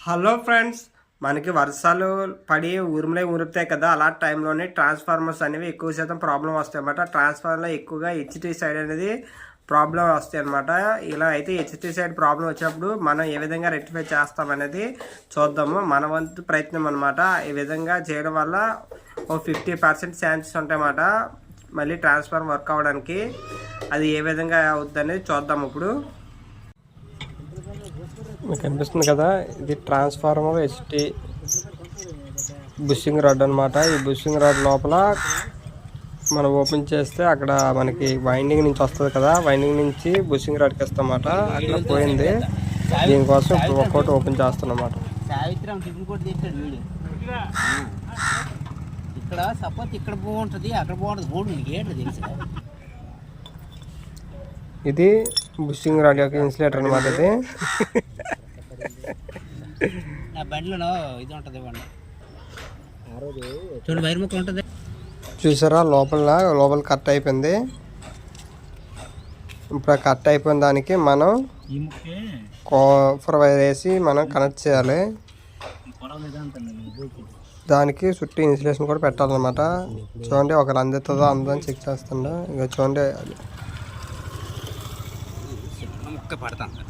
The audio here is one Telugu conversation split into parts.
హలో ఫ్రెండ్స్ మనకి వర్షాలు పడి ఉరుములే ఉరుపుతాయి కదా అలా టైంలోనే ట్రాన్స్ఫార్మర్స్ అనేవి ఎక్కువ శాతం ప్రాబ్లం వస్తాయి అన్నమాట. ట్రాన్స్ఫార్మర్లో ఎక్కువగా హెచ్టీ సైడ్ అనేది ప్రాబ్లం వస్తాయి అనమాట ఇలా అయితే హెచ్టీ సైడ్ ప్రాబ్లం వచ్చినప్పుడు మనం ఏ విధంగా రెక్టిఫై చేస్తామనేది చూద్దాము. మన వంతు ప్రయత్నం అనమాట ఈ విధంగా చేయడం వల్ల ఓ ఫిఫ్టీ పర్సెంట్ ఛాన్సెస్ ఉంటాయన్నమాట మళ్ళీ ట్రాన్స్ఫార్మర్ వర్క్ అవ్వడానికి అది ఏ విధంగా అవుతుంది అనేది చూద్దాం ఇప్పుడు. మీకు కనిపిస్తుంది కదా? ఇది ట్రాన్స్ఫార్మర్ హెచ్టి బుషింగ్ రాడ్ అనమాట ఈ బుషింగ్ రాడ్ లోపల మనం ఓపెన్ చేస్తే అక్కడ మనకి వైండింగ్ నుంచి వస్తుంది కదా? వైండింగ్ నుంచి బుషింగ్ రాడ్కి ఇస్తామన్నమాట అక్కడ పోయింది. దీనికోసం ఇప్పుడు ఒక్కొక్కటి ఓపెన్ చేస్తున్నమాట. ఇక్కడ సపోజ్ ఇక్కడ బాగుంటుంది అక్కడ బాగుంటుంది ఇది బుషింగ్ రాడ్ యొక్క ఇన్సులేటర్ అనమాట నా బండిలో ఇది ఉంటుంది బండి. చూడు వైర్ ముక్క ఉంటుంది. చూసారా లోపల లోపల కట్ అయిపోయింది. ఇప్పుడు కట్ అయిపోయిన దానికి మనం ఈ ముక్కే కోఫర్ వైర్ వేసి మనం కనెక్ట్ చేయాలి. దానికి చుట్టూ ఇన్సులేషన్ కూడా పెట్టాలన్నమాట. చూడండి ఒకరు అందుతుందో అందదని చెక్ చేస్తుండ ఇక చూడండి ముక్క పడతాను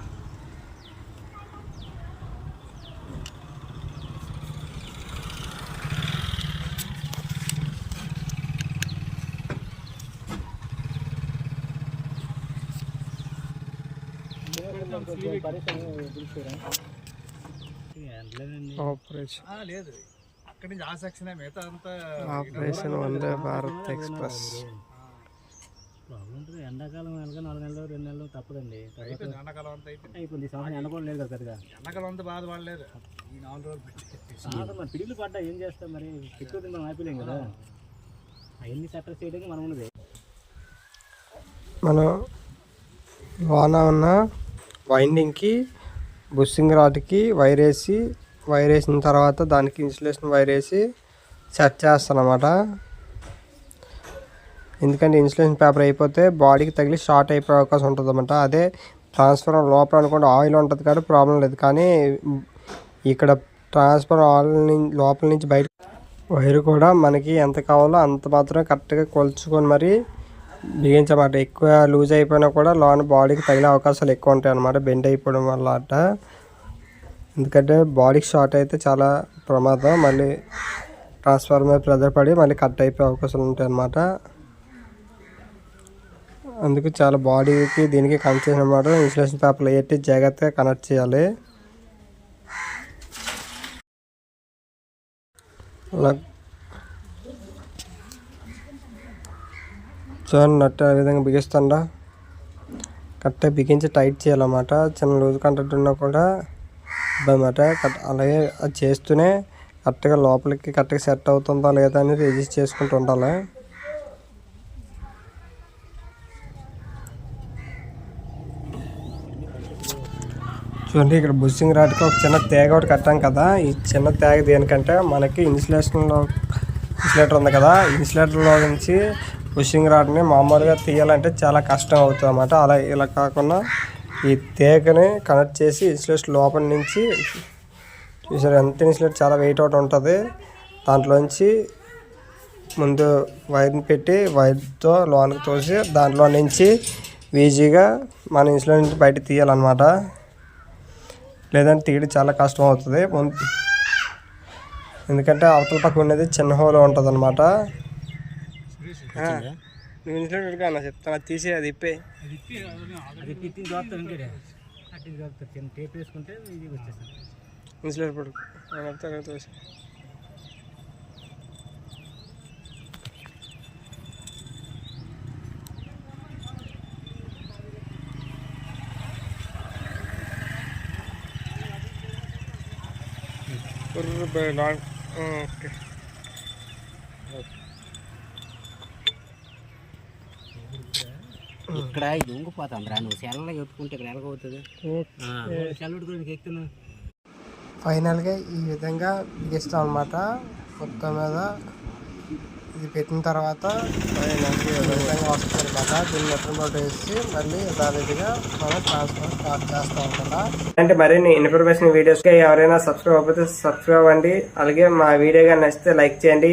ఆపరేషన్ లేదు. అక్కడి నుంచి ఆ సెక్షన్ మిగతా అంతా operation Vande Bharat express problem ఉంటుంది ఎండాకాలం వెళ్ళగా నాలుగు నెలలు రెండు నెలలు తప్పదండి. అయిపోయింది ఎండాకాలం అంతా అయిపోయింది. అయిపోయింది. ఈ సంవత్సరం ఎండ కూడా లేదు కదా పెద్దగా. ఎండాకాలం అంతా బాధపడలేదు ఈ నాలుగు రోజులు పెట్టి మరి పిడుగులు పడ్డా ఏం చేస్తాం మరి? ఎక్కువ మనం ఆపిలేం కదా? అవన్నీ సెటిల్ చేయడానికి మనం ఉన్నది. మనం వాన ఉన్న వైండింగ్కి బుస్సింగ్ రాడ్కి వైర్ వేసి వైర్ వేసిన తర్వాత దానికి ఇన్సులేషన్ వైర్ వేసి సెట్ చేస్తాను అనమాట ఎందుకంటే ఇన్సులేషన్ పేపర్ అయిపోతే బాడీకి తగిలి షార్ట్ అయిపోయే అవకాశం ఉంటుంది అనమాట అదే ట్రాన్స్ఫార్మర్ లోపల అనుకోండి ఆయిల్ ఉంటుంది కాబట్టి ప్రాబ్లం లేదు. కానీ ఇక్కడ ట్రాన్స్ఫర్ ఆయిల్ నుంచి లోపల నుంచి బయట వైర్ కూడా మనకి ఎంత కావాలో అంత మాత్రమే కరెక్ట్గా కొలుచుకొని మరి బిగించమాట. ఎక్కువ లూజ్ అయిపోయినా కూడా లోన బాడీకి తగిలే అవకాశాలు ఎక్కువ ఉంటాయి అన్నమాట బెండ్ అయిపోవడం వల్ల అట. ఎందుకంటే బాడీకి షార్ట్ అయితే చాలా ప్రమాదం. మళ్ళీ ట్రాన్స్ఫార్మర్ ప్రెజర్ పడి మళ్ళీ కట్ అయిపోయే అవకాశాలు ఉంటాయి అన్నమాట అందుకు చాలా బాడీకి దీనికి కనెక్ట్ చేసిన అనమాట ఇన్సులేషన్ పేపర్లు ఎట్టి జాగ్రత్తగా కనెక్ట్ చేయాలి. అలా. చూడండి నట్టు ఆ విధంగా బిగిస్తుండా కరెక్ట్గా బిగించి టైట్ చేయాలన్నమాట. చిన్న లూజ్ కంటెంట్ ఉన్నా కూడా ఇబ్బందిమాట అలాగే అది చేస్తూనే కరెక్ట్గా లోపలికి కరెక్ట్గా సెట్ అవుతుందా లేదా అనేది రిజిస్ట్ చేసుకుంటూ ఉండాలి. చూడండి ఇక్కడ బుస్సింగ్ రాడ్కి ఒక చిన్న తేగ ఒకటి కట్టాం కదా. ఈ చిన్న తేగ దేనికంటే మనకి ఇన్సులేషన్లో ఇన్సులేటర్ ఉంది కదా. ఇన్సులేటర్లో నుంచి బుషింగ్ రాడ్ని మామూలుగా తీయాలంటే చాలా కష్టం అవుతుంది అన్నమాట అలా ఇలా కాకుండా ఈ తేగని కనెక్ట్ చేసి ఇన్సులేషన్ లోపల నుంచి చూసారు ఎంత ఇన్సులేటర్ చాలా వెయిట్ అవుట్ ఉంటుంది. దాంట్లోంచి ముందు వైర్ని పెట్టి వైర్తో లోనికి తోసి దాంట్లో నుంచి ఈజీగా మన ఇన్సులేషన్ నుంచి బయట తీయాలన్నమాట. లేదంటే తీయడం చాలా కష్టం అవుతుంది. ముందు ఎందుకంటే అవతల పక్క ఉన్నది చిన్న హోల్ ఉంటుంది అనమాట నువ్వు ఇన్సులేటర్ కానీ చెప్తాను. అది తీసి అది ఇప్పే అది తిట్టిన చూస్తాం ఇంకే అట్టింది చూస్తారు చిన్న టేప్ వేసుకుంటే ఇది వచ్చేస్తాం ఇన్సులేటర్ పడు ఓకే ఇక్కడ ఇది ఉంగిపోతుంది రా నువ్వు సెలలో ఎత్తుకుంటే ఇక్కడ ఎలాగవుతుంది ఫైనల్గా ఈ విధంగా బిగిస్తాం అనమాట మొత్తం మీద ఇది పెట్టిన తర్వాత విధంగా వస్తుంది అనమాట దీన్ని నెట్టిన బోర్డు వేసి మళ్ళీ యథావిధిగా మనం ట్రాన్స్ఫర్ స్టార్ట్ చేస్తాం కదా. అంటే మరిన్ని ఇన్ఫర్మేషన్ వీడియోస్కి ఎవరైనా సబ్స్క్రైబ్ అవ్వకపోతే సబ్స్క్రైబ్ అవ్వండి. అలాగే మా వీడియో కానీ నచ్చితే లైక్ చేయండి.